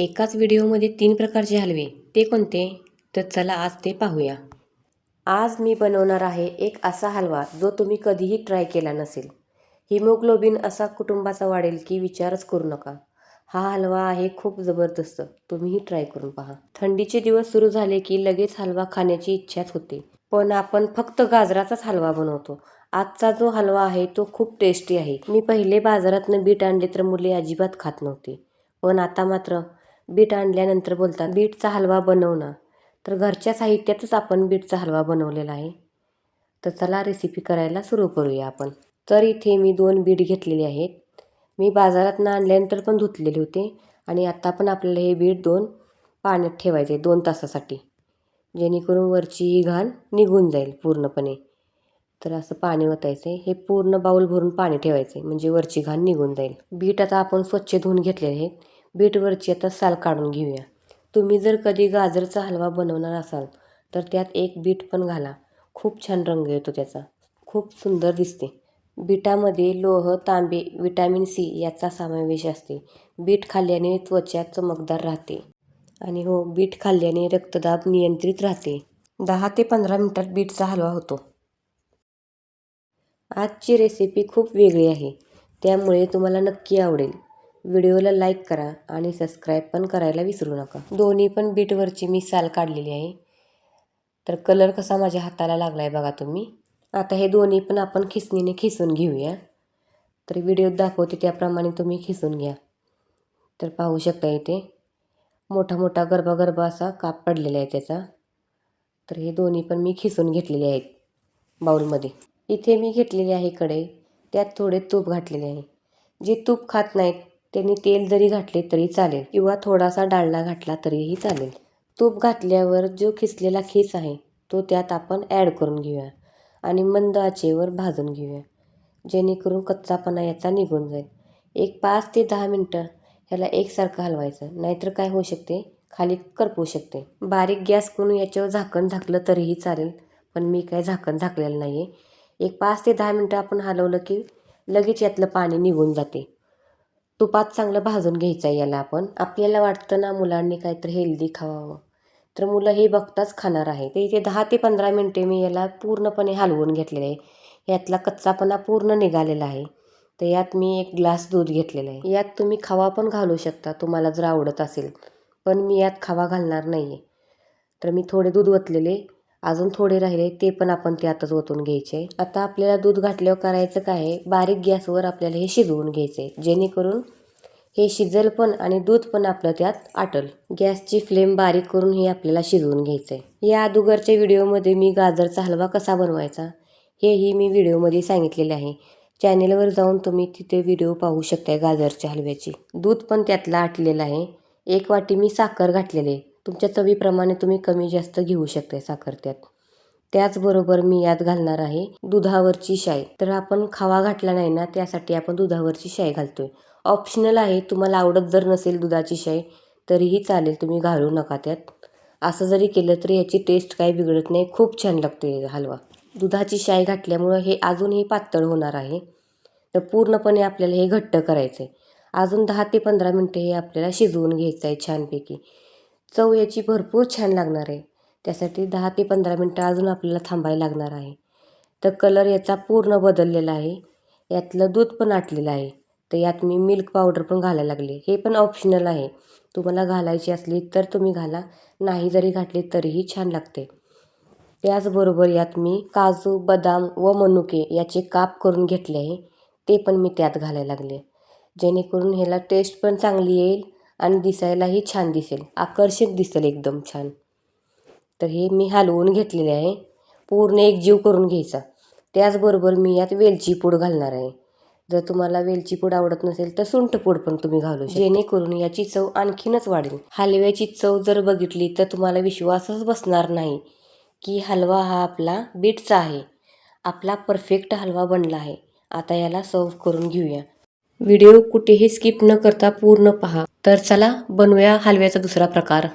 एकाच व्हिडिओमध्ये तीन प्रकारचे हलवे ते कोणते? तर चला आज ते पाहूया. आज मी बनवणार आहे एक असा हलवा जो तुम्ही कधीही ट्राय केला नसेल. हिमोग्लोबिन असा कुटुंबाचा वाढेल की विचारच करू नका. हा हलवा आहे खूप जबरदस्त तुम्हीही ट्राय करून पहा. थंडीचे दिवस सुरू झाले की लगेच हलवा खाण्याची इच्छाच होते. पण आपण फक्त गाजराचाच हलवा बनवतो. आजचा जो हलवा आहे तो खूप टेस्टी आहे. मी पहिले बाजारातनं बीट आणले तर मुले अजिबात खात नव्हते. पण आता मात्र बीट आणल्यानंतर बोलतात बीटचा हलवा बनवणं तर घरच्या साहित्यातच आपण बीटचा हलवा बनवलेला आहे. तर चला रेसिपी करायला सुरू करूया आपण. तर इथे मी दोन बीट घेतलेले आहेत. मी बाजारातनं आणल्यानंतर पण धुतलेले होते आणि आत्ता पण आपल्याला हे बीट दोन पाण्यात ठेवायचे दोन तासासाठी. जेणेकरून वरची ही घाण निघून जाईल पूर्णपणे. तर असं पाणी ओतायचं आहे हे पूर्ण बाऊल भरून पाणी ठेवायचं आहे म्हणजे वरची घाण निघून जाईल. बीट आता आपण स्वच्छ धुवून घेतलेले आहेत. बीटवरची आता साल काढून घेऊया. तुम्ही जर कधी गाजरचा हलवा बनवणार असाल तर त्यात एक बीट पण घाला. खूप छान रंग येतो त्याचा. खूप सुंदर दिसते. बीटामध्ये लोह तांबे विटॅमिन सी याचा समावेश असते. बीट खाल्ल्याने त्वचा चमकदार राहते. आणि हो बीट खाल्ल्याने रक्तदाब नियंत्रित राहते. दहा ते पंधरा मिनटात बीटचा हलवा होतो. आजची रेसिपी खूप वेगळी आहे. त्यामुळे तुम्हाला नक्की आवडेल. व्हिडिओला लाईक करा आणि सबस्क्राईब पण करायला विसरू नका. दोन्ही पण बीटवरची मी साल काढलेली आहे. तर कलर कसा माझ्या हाताला लागला आहे बघा तुम्ही. आता हे दोन्ही पण आपण खिसणीने खिसून घेऊया. तर व्हिडिओत दाखवते त्याप्रमाणे तुम्ही खिसून घ्या. तर पाहू शकता इथे मोठा मोठा गरबा गरबा असा काप पडलेला आहे त्याचा. तर हे दोन्ही पण मी खिसून घेतलेले आहेत बाऊलमध्ये इथे मी घेतलेले आहे कडे त्यात थोडे तूप घातलेले आहे. जे तूप खात नाहीत त्यांनी तेल जरी घातले तरी चालेल किंवा थोडासा डालडा घातला तरीही चालेल. तूप घातल्यावर जो खिसलेला खीस आहे तो त्यात आपण ॲड करून घेऊया आणि मंद आचेवर भाजून घेऊया जेणेकरून कच्चापणा याचा निघून जाईल. एक पाच ते दहा मिनटं ह्याला एकसारखं हलवायचं नाहीतर काय होऊ शकते? खाली करपू शकते. बारीक गॅस करून याच्यावर झाकण झाकलं तरीही चालेल पण मी काय झाकण झाकलेलं नाही आहे एक पाच ते दहा मिनटं आपण हलवलं की लगेच यातलं पाणी निघून जाते. तुपात चांगलं भाजून घ्यायचं आहे याला आपण. आपल्याला वाटतं ना मुलांनी काहीतरी हेल्दी खावावं. तर मुलं हे बघताच खाणार आहे ते इथे दहा ते पंधरा मिनटे मी याला पूर्णपणे हलवून घेतलेलं आहे. यातला कच्चापणा पूर्ण निघालेला आहे. तर यात मी एक ग्लास दूध घेतलेलं आहे. यात तुम्ही खवा पण घालू शकता तुम्हाला जर आवडत असेल. पण मी यात खवा घालणार नाही आहे तर मी थोडे दूध ओतलेले. अजून थोडे राहिले ते पण आपण ते आताच ओतून घ्यायचे. आता आपल्याला दूध घातल्यावर करायचं काय बारीक गॅसवर आपल्याला हे शिजवून घ्यायचं आहे जेणेकरून हे शिजल पण आणि दूध पण आपलं त्यात आटल. गॅसची फ्लेम बारीक करून हे आपल्याला शिजवून घ्यायचं आहे या अगोदरच्या व्हिडिओमध्ये मी गाजरचा हलवा कसा बनवायचा हेही मी व्हिडिओमध्ये सांगितलेले आहे. चॅनेलवर जाऊन तुम्ही तिथे व्हिडिओ पाहू शकताय गाजरच्या हलव्याची. दूध पण त्यातलं आटलेलं आहे. एक वाटी मी साखर घातलेली आहे. तुमच्या चवीप्रमाणे तुम्ही कमी जास्त घेऊ शकताय साखर त्यात. त्याचबरोबर मी यात घालणार आहे दुधावरची शाई. तर आपण खावा घातला नाही ना त्यासाठी आपण दुधावरची शाई घालतोय. ऑप्शनल आहे तुम्हाला आवडत जर नसेल दुधाची शाई तरीही चालेल तुम्ही घालू नका त्यात. असं जरी केलं तरी याची टेस्ट काही बिघडत नाही खूप छान लागते हलवा. दुधाची शाई घातल्यामुळं हे अजूनही पातळ होणार आहे. तर पूर्णपणे आपल्याला हे घट्ट करायचं आहे अजून दहा ते पंधरा मिनटं हे आपल्याला शिजवून घ्यायचं आहे छानपैकी. चव याची भरपूर छान लागणार आहे. त्यासाठी दहा ते पंधरा मिनटं अजून आपल्याला थांबायला लागणार आहे. तर कलर याचा पूर्ण बदललेला आहे. यातलं दूध पण आटलेलं आहे. तर यात मी मिल्क पावडर पण घालायला लागले. हे पण ऑप्शनल आहे. तुम्हाला घालायची असली तर तुम्ही घाला. नाही जरी घातली तरीही छान लागते. त्याचबरोबर यात मी काजू बदाम व मनुके याचे काप करून घेतले आहे. ते पण मी त्यात घालायला लागले. जेणेकरून ह्याला टेस्ट पण चांगली येईल. आणि दिसायलाही छान दिसेल. आकर्षक दिसेल एकदम छान. तर हे मी हलवून घेतलेले आहे. पूर्ण एक जीव करून घ्यायचा. त्याचबरोबर मी यात वेलची पूड घालणार आहे. जर तुम्हाला वेलची पूड आवडत नसेल तर सुंठ पूड पण तुम्ही घालू जेणेकरून याची चव आणखीनच वाढेल. हलव्याची चव जर बघितली तर तुम्हाला विश्वासच बसणार नाही की हलवा हा आपला बीटचा आहे. आपला परफेक्ट हलवा बनला आहे. आता याला सर्व करून घेऊया. व्हिडिओ कुठेही स्किप न करता पूर्ण पहा. तर चला बनवूया हलव्याचा दुसरा प्रकार.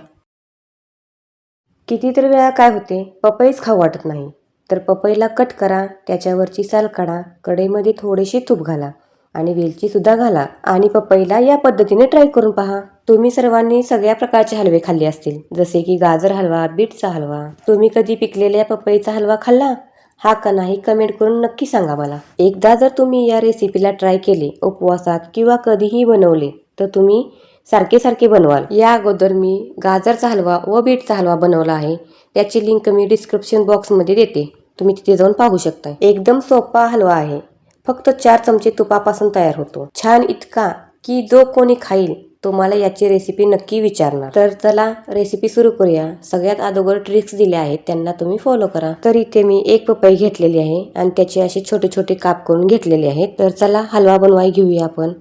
कितीतरी वेळा काय होते पपईच खाऊ वाटत नाही. तर पपईला कट करा त्याच्यावरची साल काढा कढईमध्ये थोडेसे तूप घाला आणि वेलचीसुद्धा घाला आणि पपईला या पद्धतीने ट्राय करून पहा. तुम्ही सर्वांनी सगळ्या प्रकारचे हलवे खाल्ले असतील जसे की गाजर हलवा बीटचा हलवा. तुम्ही कधी पिकलेल्या पपईचा हलवा खाल्ला? हा का नाही कमेंट करून नक्की सांगा मला. एकदा जर तुम्ही या रेसिपीला ट्राय केले उपवासात किंवा कधीही बनवले तर तुम्ही सारखे सारखे बनवाल. या अगोदर मी गाजरचा हलवा व बीटचा हलवा बनवला आहे. त्याची लिंक मी डिस्क्रिप्शन बॉक्समध्ये देते. तुम्ही तिथे जाऊन पाहू शकता एकदम सोपा हलवा आहे. फक्त चार चमचे तुपापासून तयार होतो. छान इतका की जो कोणी खाईल तुम्हाला याची रेसिपी नक्की विचारणार. तर चला रेसिपी सुरू करूया. सगळ्यात अगोदर ट्रिक्स दिल्या आहेत त्यांना तुम्ही फॉलो करा. तर इथे मी एक पपई घेतलेली आहे आणि त्याचे असे छोटे छोटे काप करून घेतलेले आहेत. तर चला हलवा बनवाय घेऊया आपण.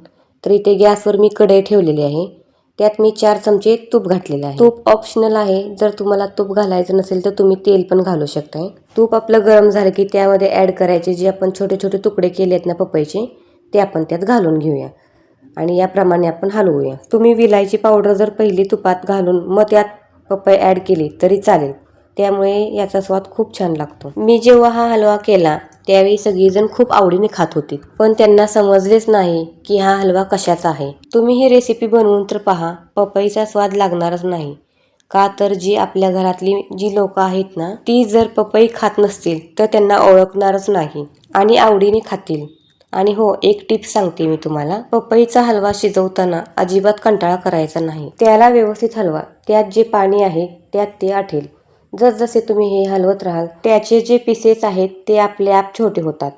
तर इथे गॅसवर मी कढई ठेवलेली आहे. त्यात मी चार चमचे तूप घातलेले आहे. तूप ऑप्शनल आहे. जर तुम्हाला तूप घालायचं नसेल तर तुम्ही तेल पण घालू शकताय. तूप आपलं गरम झालं की त्यामध्ये ॲड करायचे जे आपण छोटे छोटे तुकडे केले आहेत ना पपईचे ते आपण त्यात घालून घेऊया. आणि याप्रमाणे आपण हलवूया. तुम्ही विलायची पावडर जर पहिली तुपात घालून मग त्यात पपई ॲड केली तरी चालेल. त्यामुळे याचा स्वाद खूप छान लागतो. मी जेव्हा हा हलवा केला त्यावेळी सगळीजण खूप आवडीने खात होती. पण त्यांना समजलेच नाही की हा हलवा कशाचा आहे. तुम्ही ही रेसिपी बनवून तर पहा पपईचा स्वाद लागणारच नाही. का तर जी आपल्या घरातली जी लोक आहेत ना ती जर पपई खात नसतील तर त्यांना ओळखणारच नाही आणि आवडीने खातील. आणि हो एक टिप सांगते मी तुम्हाला. पपईचा हलवा शिजवताना अजिबात कंटाळा करायचा नाही. त्याला व्यवस्थित हलवा. त्यात जे पाणी आहे त्यात ते आठेल. जसजसे तुम्ही हे हलवत राहाल त्याचे जे पिसेस आहेत ते आपले आप छोटे होतात.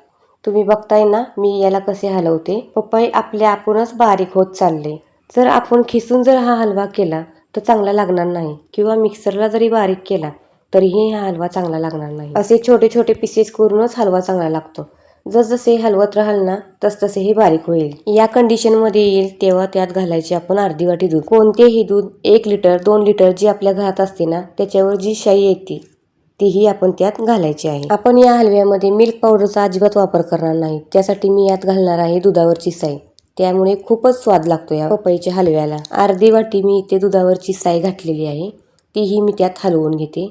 तुम्ही बघताय ना मी याला कसे हलवते? पपई आपल्या आपणच बारीक होत चालले. जर आपण खिसून जर हा हलवा केला तर चांगला लागणार नाही. किंवा मिक्सरला जरी बारीक केला तरीही हा हलवा चांगला लागणार नाही. असे छोटे छोटे पिसेस करूनच हलवा चांगला लागतो. जसजसे हलवत राहाल ना तसतसे हे बारीक होईल. या कंडिशनमध्ये येईल तेव्हा त्यात घालायचे आपण अर्धी वाटी दूध. कोणतेही दूध एक लिटर दोन लिटर जी आपल्या घरात असते ना त्याच्यावर जी शाई येते तीही आपण त्यात घालायची आहे. आपण या हलव्यामध्ये मिल्क पावडरचा अजिबात वापर करणार नाही. त्यासाठी मी यात घालणार आहे दुधावरची साई. त्यामुळे खूपच स्वाद लागतो या पपईच्या हलव्याला. अर्धी वाटी मी इथे दुधावरची साई घातलेली आहे. तीही मी त्यात हलवून घेते.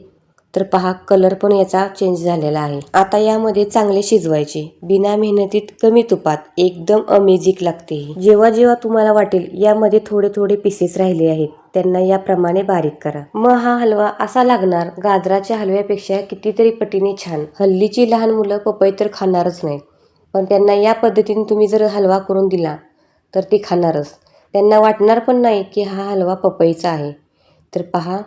तर पहा कलर पण याचा चेंज झालेला आहे. आता यामध्ये चांगले शिजवायचे. बिना मेहनतीत कमी तुपात एकदम अमेजिक लागते जेव्हा जेव्हा तुम्हाला वाटेल यामध्ये थोडे थोडे पीसेस राहिले आहेत. त्यांना याप्रमाणे बारीक करा. मग हा हलवा असा लागणार गाजराच्या हलव्यापेक्षा कितीतरी पटीने छान. हल्लीची लहान मुलं पपई तर खाणारच नाहीत. पण त्यांना या पद्धतीने तुम्ही जर हलवा करून दिला तर ते खाणारच. त्यांना वाटणार पण नाही की हा हलवा पपईचा आहे. तर पहा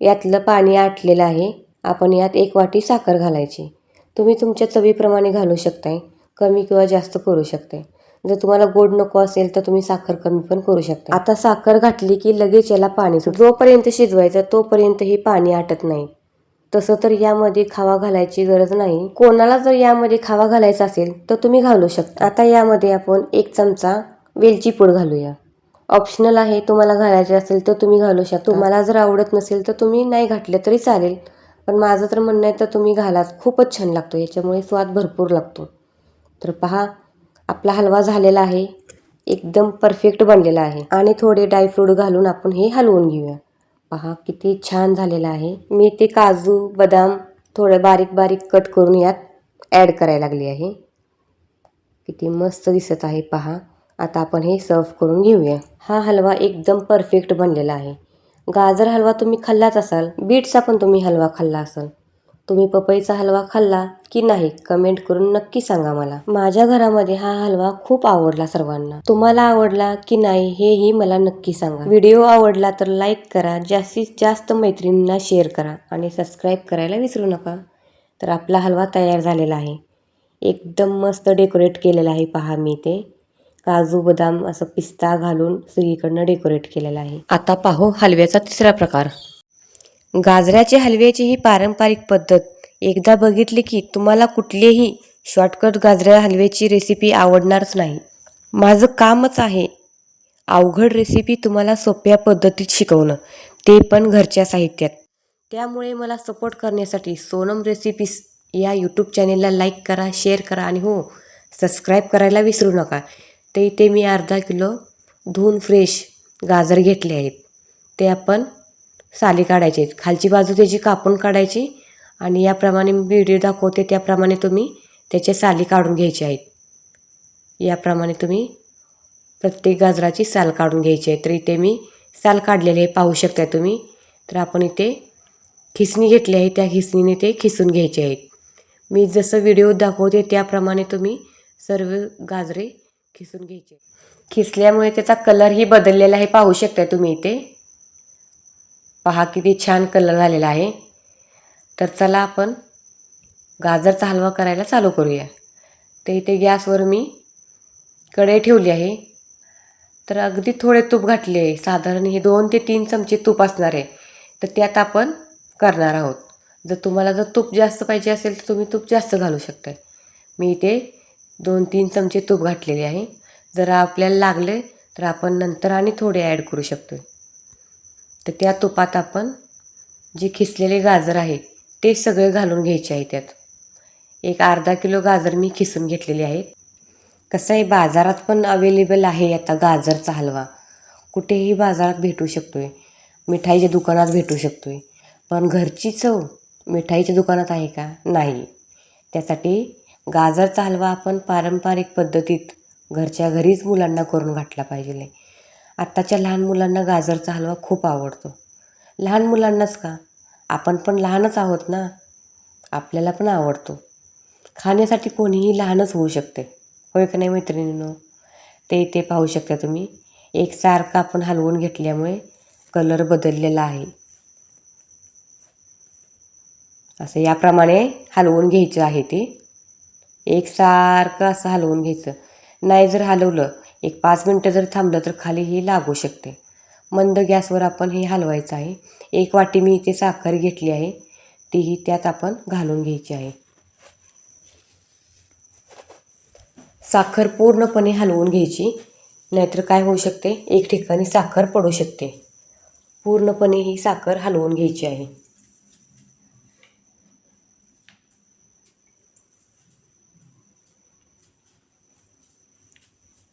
यातलं पाणी आटलेलं आहे. आपण यात एक वाटी साखर घालायची. तुम्ही तुमच्या चवीप्रमाणे घालू शकताय. कमी किंवा जास्त करू शकताय. जर तुम्हाला गोड नको असेल तर तुम्ही साखर कमी पण करू शकता आता साखर घातली की लगेच याला पाणी सुट जोपर्यंत शिजवायचं तोपर्यंत हे पाणी आटत नाही. तसं तर यामध्ये खावा घालायची गरज नाही. कोणाला जर यामध्ये खावा घालायचा असेल तर तुम्ही घालू शकता. आता यामध्ये आपण एक चमचा वेलची पूड घालूया. ऑप्शनल आहे तुम्हाला घालायचे असेल तर तुम्ही घालू शकता. तुम्हाला जर आवडत नसेल तर तुम्ही नाही घातले तरी चालेल. पण माझं तर म्हणणं आहे तर तुम्ही घालाच. खूपच छान लागतो याच्यामुळे स्वाद भरपूर लागतो. तर पहा आपला हलवा झालेला आहे. एकदम परफेक्ट बनलेला आहे. आणि थोडे ड्रायफ्रूट घालून आपण हे हलवून घेऊया. पहा किती छान झालेलं आहे. मी ते काजू बदाम थोडं बारीक बारीक कट करून यात ॲड करायला लागली आहे. किती मस्त दिसत आहे पहा. आता आपण हे सर्व करून घेऊया. हा हलवा एकदम परफेक्ट बनलेला आहे. गाजर हलवा तुम्ही खाल्लाच असाल बीटचा पण तुम्ही हलवा खाल्ला असाल. तुम्ही पपईचा हलवा खाल्ला की नाही कमेंट करून नक्की सांगा मला. माझ्या घरामध्ये हा हलवा खूप आवडला सर्वांना. तुम्हाला आवडला की नाही हेही मला नक्की सांगा. व्हिडिओ आवडला तर लाईक करा जास्तीत जास्त मैत्रिणींना शेअर करा आणि सबस्क्राईब करायला विसरू नका. तर आपला हलवा तयार झालेला आहे. एकदम मस्त डेकोरेट केलेला आहे पहा मी ते. काजू बदाम असं पिस्ता घालून सगळीकडनं डेकोरेट केलेलं आहे. आता पाहू हलव्याचा तिसरा प्रकार. गाजराचे हलव्याची ही पारंपरिक पद्धत. एकदा बघितली की तुम्हाला कुठलीही शॉर्टकट गाजऱ्या हलव्याची रेसिपी आवडणारच नाही. माझं कामच आहे अवघड रेसिपी तुम्हाला सोप्या पद्धतीत शिकवणं. ते पण घरच्या साहित्यात. त्यामुळे मला सपोर्ट करण्यासाठी सोनम रेसिपीज या यूट्यूब चॅनेलला लाईक करा शेअर करा आणि हो सबस्क्राईब करायला विसरू नका. ते इथे मी अर्धा किलो धुवून फ्रेश गाजर घेतले आहेत. ते आपण साली काढायचे आहेत. खालची बाजू त्याची कापून काढायची आणि याप्रमाणे मी व्हिडिओ दाखवते त्याप्रमाणे तुम्ही त्याचे साली काढून घ्यायचे आहेत. याप्रमाणे तुम्ही प्रत्येक गाजराची साल काढून घ्यायची आहे. तर इथे मी साल काढलेली आहे पाहू शकता तुम्ही. तर आपण इथे खिसणी घेतली आहे. त्या खिसणीने ते खिसून घ्यायचे आहेत. मी जसं व्हिडिओ दाखवते त्याप्रमाणे तुम्ही सर्व गाजरे खिसून घ्यायचे. खिसल्यामुळे त्याचा कलरही बदललेला आहे. पाहू शकता तुम्ही इथे. पहा किती छान कलर झालेला आहे. तर चला आपण गाजरचा हलवा करायला चालू करूया. तर इथे गॅसवर मी कढई ठेवली आहे. तर अगदी थोडे तूप घातले. आहे साधारण हे दोन ते तीन चमचे तूप असणार आहे. तर त्यात आपण करणार आहोत. जर तुम्हाला जर तूप जास्त पाहिजे असेल तर तुम्ही तूप जास्त घालू शकता मी इथे दोन तीन चमचे तूप घातलेले आहे. जर आपल्याला लागले तर आपण नंतर आणि थोडे ॲड करू शकतो. तर त्या तुपात आपण जे खिसलेले गाजर आहे ते सगळे घालून घ्यायचे आहे त्यात. एक अर्धा किलो गाजर मी खिसून घेतलेले आहेत. कसं आहे बाजारात पण अवेलेबल आहे आता गाजरचा हलवा. कुठेही बाजारात भेटू शकतो आहे मिठाईच्या दुकानात भेटू शकतो आहे पण घरची चव मिठाईच्या दुकानात आहे का? नाही. त्यासाठी गाजरचा हलवा आपण पारंपरिक पद्धतीत. घरच्या घरीच मुलांना करून घातला पाहिजे. आत्ताच्या लहान मुलांना गाजरचा हलवा खूप आवडतो. लहान मुलांनाच का? आपण पण लहानच आहोत ना? आपल्याला पण आवडतो. खाण्यासाठी कोणीही लहानच होऊ शकते. होय का नाही मैत्रिणींनो? ते इथे पाहू शकता तुम्ही. एकसारखं आपण हलवून घेतल्यामुळे कलर बदललेला आहे. असं याप्रमाणे हलवून घ्यायचं आहे ते. एकसारखं असं हलवून घ्यायचं. नाही जर हलवलं एक पाच मिनटं जर थांबलं तर खाली हे लागू शकते. मंद गॅसवर आपण हे हलवायचं आहे. एक वाटी मी इथे साखर घेतली आहे. तीही त्यात आपण घालून घ्यायची आहे. साखर पूर्णपणे हलवून घ्यायची. नाहीतर काय होऊ शकते? एक ठिकाणी साखर पडू शकते. पूर्णपणे ही साखर हलवून घ्यायची आहे.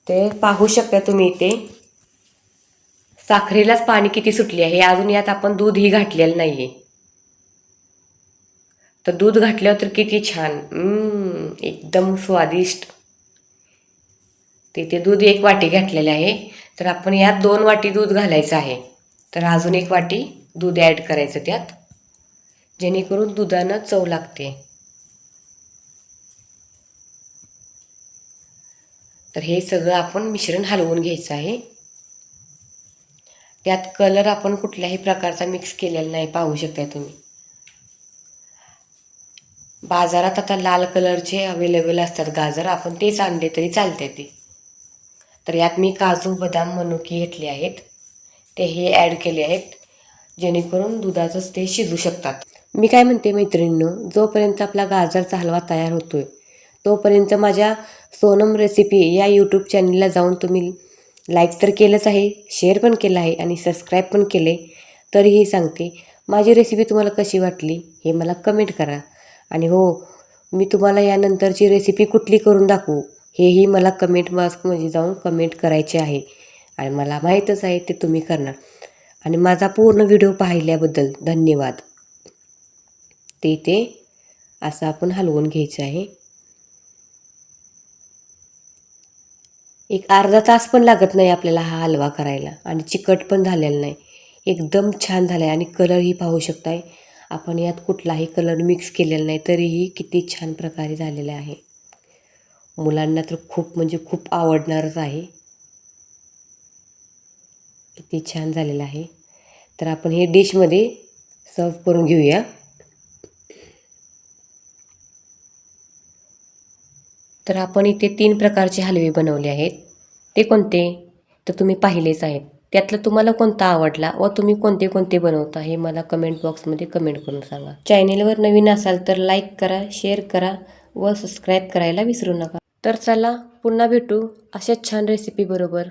ते पाहू शकता तुम्ही इथे. साखरेलाच पाणी किती सुटले आहे. अजून यात आपण दूधही घातलेलं नाही आहे तर दूध घातल्यावर तर किती छान. एकदम स्वादिष्ट. तिथे दूध एक वाटी घातलेले आहे. तर आपण यात दोन वाटी दूध घालायचं आहे. तर अजून एक वाटी दूध ॲड करायचं त्यात. जेणेकरून दुधानं चव लागते. तर हे सगळं आपण मिश्रण हलवून घ्यायचं आहे. त्यात कलर आपण कुठल्याही प्रकारचा मिक्स केलेला नाही पाहू शकता तुम्ही. बाजारात आता लाल कलरचे अवेलेबल असतात गाजर आपण तेच आणले तरी चालते ते. तर यात मी काजू बदाम मनुकी घेतले आहेत. ते हे ॲड केले आहेत जेणेकरून दुधाचंच ते शिजू शकतात. मी काय म्हणते मैत्रिणीनं जोपर्यंत आपला गाजरचा हलवा तयार होतोय तोपर्यंत माझ्या सोनम रेसिपी या यूट्यूब चॅनलला जाऊन तुम्ही लाईक तर केलंच आहे शेअर पण केलं आहे आणि सबस्क्राईब पण केले तरीही सांगते माझी रेसिपी तुम्हाला कशी वाटली हे मला कमेंट करा. आणि हो मी तुम्हाला यानंतरची रेसिपी कुठली करून दाखवू हेही मला कमेंट बॉक्समध्ये जाऊन कमेंट करायचे आहे. आणि मला माहीतच आहे ते तुम्ही करणार. आणि माझा पूर्ण व्हिडिओ पाहिल्याबद्दल धन्यवाद. ते ते असं आपण हलवून घ्यायचं आहे. एक अर्धा तास पण लागत नाही आपल्याला हा हलवा करायला आणि चिकट पण झालेला नाही. एकदम छान झाला आहे आणि कलरही पाहू शकताय. आपण यात कुठलाही कलर मिक्स केलेला नाही तरीही किती छान प्रकारे झालेला आहे. मुलांना तर खूप म्हणजे खूप आवडणारच आहे. किती छान झालेलं आहे. तर आपण हे डिशमध्ये सर्व करून घेऊया. तर आपण इथे तीन प्रकारचे हलवे बनवले आहेत. ते कोणते? तर तुम्ही पाहिलेच आहेत. त्यातलं तुम्हाला कोणता आवडला व तुम्ही कोणते कोणते बनवता हे मला कमेंट बॉक्समध्ये कमेंट करून सांगा. चॅनेलवर नवीन असाल तर लाईक करा शेअर करा व सबस्क्राईब करायला विसरू नका. तर चला पुन्हा भेटू अशाच छान रेसिपी बरोबर.